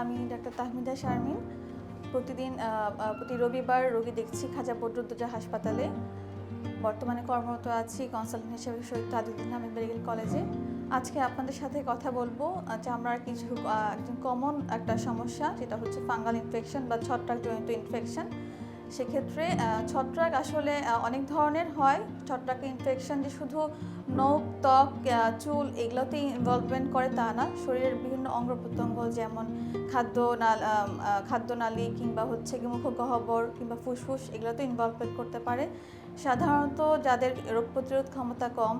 আমি ডাক্তার তাহমিদা শারমিন। প্রতিদিন প্রতি রবিবার রোগী দেখছি খাজা বদরুদ্দোজা হাসপাতালে। বর্তমানে কর্মরত আছি কনসালটেন্ট হিসেবে শহীদ তাজুদ্দিন আহমেদ মেডিকেল কলেজে। আজকে আপনাদের সাথে কথা বলব, যে আমরা কিছু একজন কমন একটা সমস্যা, যেটা হচ্ছে ফাঙ্গাল ইনফেকশন বা ছত্রাক জনিত ইনফেকশন সেক্ষেত্রে ছত্রাক আসলে অনেক ধরনের হয়। ছত্রাক ইনফেকশন যে শুধু নখ, ত্বক চুল এগুলোতেই ইনভলভমেন্ট করে তা না। শরীরের বিভিন্ন অঙ্গ প্রত্যঙ্গ যেমন খাদ্য খাদ্যনালী কিংবা হচ্ছে কি মুখগহ্বর কিংবা ফুসফুস এগুলোতে ইনভলভমেন্ট করতে পারে। সাধারণত যাদের রোগ প্রতিরোধ ক্ষমতা কম,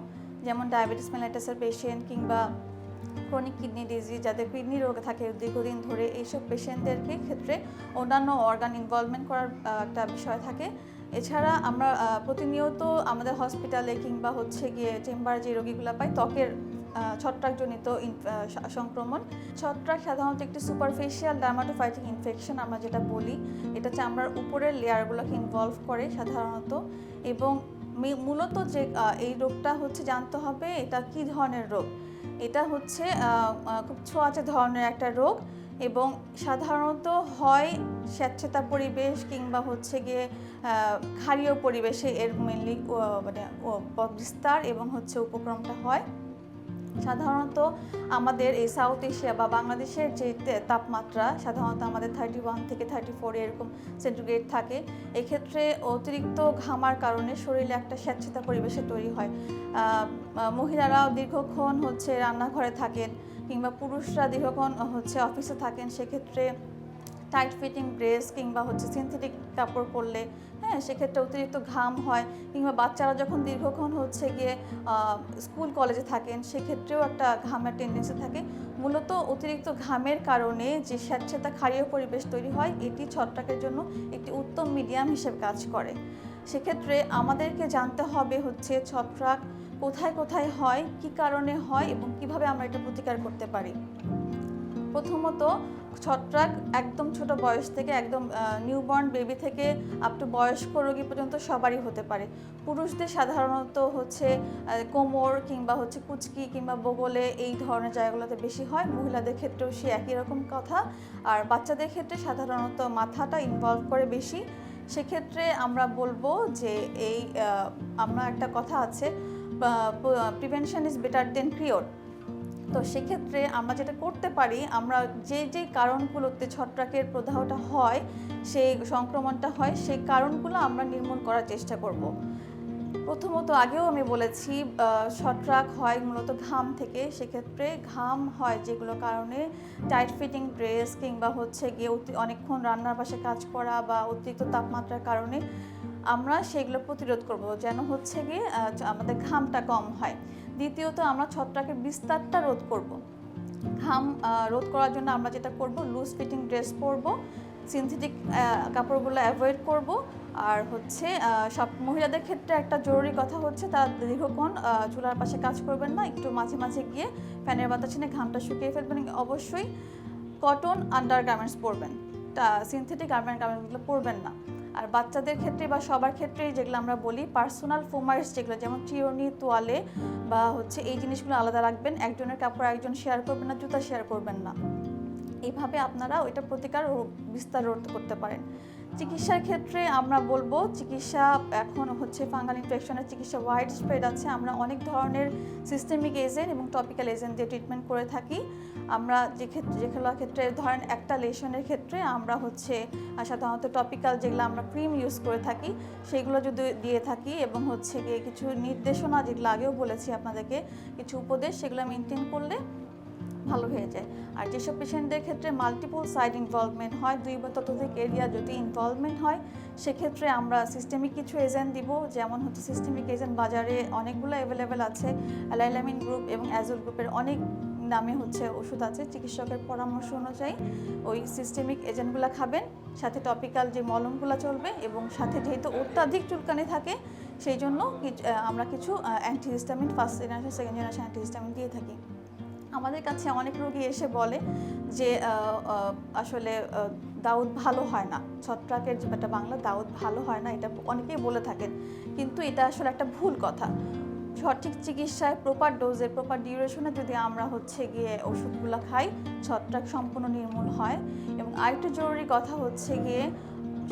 যেমন ডায়াবেটিস মেলাইটাসের পেশেন্ট কিংবা ক্রনিক কিডনি ডিজিজ যাদের কিডনি রোগ থাকে দীর্ঘদিন ধরে এইসব পেশেন্টদেরকে ক্ষেত্রে অন্যান্য অর্গান ইনভলভমেন্ট করার একটা বিষয় থাকে। এছাড়া আমরা প্রতিনিয়ত আমাদের হসপিটালে কিংবা হচ্ছে গিয়ে চেম্বারে যে রোগীগুলো পাই, ত্বকের ছত্রাকজনিত সংক্রমণ। ছত্রাক সাধারণত একটি সুপারফিশিয়াল ডার্মাটোফাইটিক ইনফেকশন আমরা যেটা বলি, এটা চামড়ার উপরের লেয়ারগুলোকে ইনভলভ করে সাধারণত। এবং মূলত যে এই রোগটা হচ্ছে জানতে হবে, এটা কি ধরনের রোগ? এটা হচ্ছে খুব ছোঁয়াচে ধরনের একটা রোগ এবং সাধারণত হয় স্বেচ্ছতা পরিবেশ কিংবা হচ্ছে গিয়ে ক্ষারীয় পরিবেশে এর মেনলি মানে বিস্তার এবং হচ্ছে উপক্রমটা হয়। সাধারণত আমাদের এই সাউথ এশিয়া বা বাংলাদেশের যে তাপমাত্রা, সাধারণত আমাদের থার্টি ওয়ান থেকে থার্টি ফোর এরকম সেন্টিগ্রেড থাকে। এক্ষেত্রে অতিরিক্ত ঘামার কারণে শরীরে একটা স্যাঁতসেঁতা পরিবেশে তৈরি হয়। মহিলারাও দীর্ঘক্ষণ হচ্ছে রান্নাঘরে থাকেন কিংবা পুরুষরা দীর্ঘক্ষণ হচ্ছে অফিসে থাকেন, সেক্ষেত্রে টাইট ফিটিং ড্রেস কিংবা হচ্ছে সিনথেটিক কাপড় পরলে হ্যাঁ সেক্ষেত্রে অতিরিক্ত ঘাম হয় কিংবা বাচ্চারা যখন দীর্ঘক্ষণ হচ্ছে গিয়ে স্কুল কলেজে থাকেন, সেক্ষেত্রেও একটা ঘামের টেন্ডেন্সি থাকে। মূলত অতিরিক্ত ঘামের কারণে যে স্যাঁতসেঁতা ক্ষারীয় পরিবেশ তৈরি হয়, এটি ছত্রাকের জন্য একটি উত্তম মিডিয়াম হিসেবে কাজ করে। সেক্ষেত্রে আমাদেরকে জানতে হবে হচ্ছে ছত্রাক কোথায় কোথায় হয়, কি কারণে হয় এবং কীভাবে আমরা এটা প্রতিকার করতে পারি। প্রথমত ছত্রাক একদম ছোট বয়স থেকে একদম নিউবর্ন বেবি থেকে আপ টু বয়স্ক রোগী পর্যন্ত সবারই হতে পারে। পুরুষদের সাধারণত হচ্ছে কোমর কিংবা হচ্ছে কুচকি কিংবা বগলে এই ধরনের জায়গাগুলোতে বেশি হয়। মহিলাদের ক্ষেত্রেও সে একই রকম কথা। আর বাচ্চাদের ক্ষেত্রে সাধারণত মাথাটা ইনভলভ করে বেশি। সেক্ষেত্রে আমরা বলব যে এই আমরা একটা কথা আছে prevention is better than cure তো সেক্ষেত্রে আমরা যেটা করতে পারি, আমরা যে যে কারণগুলোতে ছত্রাকের প্রদাহটা হয়, সেই সংক্রমণটা হয়, সেই কারণগুলো আমরা নির্মূল করার চেষ্টা করব। প্রথমত আগেও আমি বলেছি ছত্রাক হয় মূলত ঘাম থেকে, সেক্ষেত্রে ঘাম হয় যেগুলো কারণে টাইট ফিটিং ড্রেস কিংবা হচ্ছে গিয়ে অনেকক্ষণ রান্নার পাশে কাজ করা বা অতিরিক্ত তাপমাত্রার কারণে আমরা সেগুলো প্রতিরোধ করব। যেন হচ্ছে গিয়ে আমাদের ঘামটা কম হয়। দ্বিতীয়ত আমরা ছত্রাকের বিস্তারটা রোধ করব। ঘাম রোধ করার জন্য আমরা যেটা করব লুজ ফিটিং ড্রেস পরবো সিনথেটিক কাপড়গুলো অ্যাভয়েড করব। আর হচ্ছে সব মহিলাদের ক্ষেত্রে একটা জরুরি কথা হচ্ছে, তারা দীর্ঘক্ষণ চুলার পাশে কাজ করবেন না, একটু মাঝে মাঝে গিয়ে ফ্যানের বাতাসে ঘামটা শুকিয়ে ফেলবেন, অবশ্যই কটন আন্ডার গার্মেন্টস পরবেন। তা সিনথেটিক গার্মেন্ট গার্মেন্টগুলো পরবেন না। আর বাচ্চাদের ক্ষেত্রে বা সবার ক্ষেত্রেই যেগুলো আমরা বলি পার্সোনাল ফোমার্স যেগুলো, যেমন চিরনি, তোয়ালে বা হচ্ছে এই জিনিসগুলো আলাদা রাখবেন। একজনের কাপড় একজন শেয়ার করবেন না, জুতা শেয়ার করবেন না। এইভাবে আপনারা ওইটা প্রতিকার বিস্তার করতে পারেন। চিকিৎসার ক্ষেত্রে আমরা বলব, চিকিৎসা এখন হচ্ছে ফাঙ্গাল ইনফেকশনের চিকিৎসা ওয়াইড স্প্রেড আছে। আমরা অনেক ধরনের সিস্টেমিক এজেন্ট এবং টপিক্যাল এজেন্ট দিয়ে ট্রিটমেন্ট করে থাকি। আমরা যে ক্ষেত্রে যেগুলো ক্ষেত্রে, ধরেন একটা লেশনের ক্ষেত্রে আমরা হচ্ছে সাধারণত টপিক্যাল যেগুলো আমরা ক্রিম ইউজ করে থাকি, সেগুলো যদি দিয়ে থাকি এবং হচ্ছে গিয়ে কিছু নির্দেশনা যেগুলো আগেও বলেছি আপনাদেরকে, কিছু উপদেশ সেগুলো মেনটেন করলে ভালো হয়ে যায়। আর যেসব পেশেন্টদের ক্ষেত্রে মাল্টিপল সাইড ইনভলভমেন্ট হয়, দুই বা ততোধিক এরিয়া যদি ইনভলভমেন্ট হয়, সেক্ষেত্রে আমরা সিস্টেমিক কিছু এজেন্ট দিব। যেমন হচ্ছে সিস্টেমিক এজেন্ট বাজারে অনেকগুলো অ্যাভেলেবেল আছে। অ্যালাইলামিন গ্রুপ এবং অ্যাজুল গ্রুপের অনেক নামে হচ্ছে ওষুধ আছে। চিকিৎসকের পরামর্শ অনুযায়ী ওই সিস্টেমিক এজেন্টগুলো খাবেন। সাথে টপিক্যাল যে মলমগুলো চলবে এবং সাথে যেহেতু অত্যাধিক চুলকানি থাকে, সেই জন্য আমরা কিছু antihistamine first generation second generation antihistamine দিয়ে থাকি। আমাদের কাছে অনেক রোগী এসে বলে যে আসলে দাউদ ভালো হয় না। ছত্রাকের যে একটা বাংলা দাউদ ভালো হয় না, এটা অনেকেই বলে থাকেন। কিন্তু এটা আসলে একটা ভুল কথা। সঠিক চিকিৎসায় প্রপার ডোজে প্রপার ডিউরেশনে যদি আমরা হচ্ছে গিয়ে ওষুধগুলো খাই, ছত্রাক সম্পূর্ণ নির্মূল হয়। এবং আরেকটা জরুরি কথা হচ্ছে গিয়ে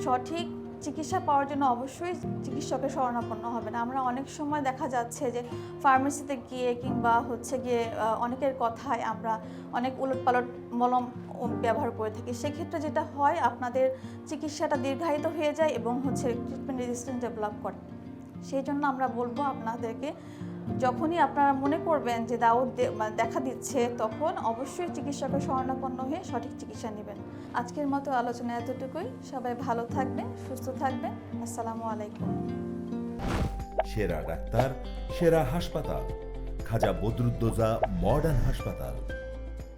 সঠিক চিকিৎসা পাওয়ার জন্য অবশ্যই চিকিৎসকের শরণাপন্ন হবে না আমরা অনেক সময় দেখা যাচ্ছে যে ফার্মেসিতে গিয়ে কিংবা হচ্ছে গিয়ে অনেকের কথায় আমরা অনেক উলটপালট মলম ব্যবহার করে থাকি। সেক্ষেত্রে যেটা হয়, আপনাদের চিকিৎসাটা দীর্ঘায়িত হয়ে যায় এবং হচ্ছে ট্রিটমেন্ট রেজিস্ট্যান্স ডেভেলপ করে। সেই জন্য আমরা বলব আপনাদেরকে, যখনই আপনারা মনে করবেন যে দাউদ মানে দেখা দিচ্ছে, তখন অবশ্যই চিকিৎসকের শরণাপন্ন হয়ে সঠিক চিকিৎসা নেবেন। আজকের মতো আলোচনা এতটুকুই। সবাই ভালো থাকবেন, সুস্থ থাকবেন। আসসালামু আলাইকুম। সেরা ডাক্তার, সেরা হাসপাতাল। খাজা বদরুদ্দোজা মডার্ন হাসপাতাল।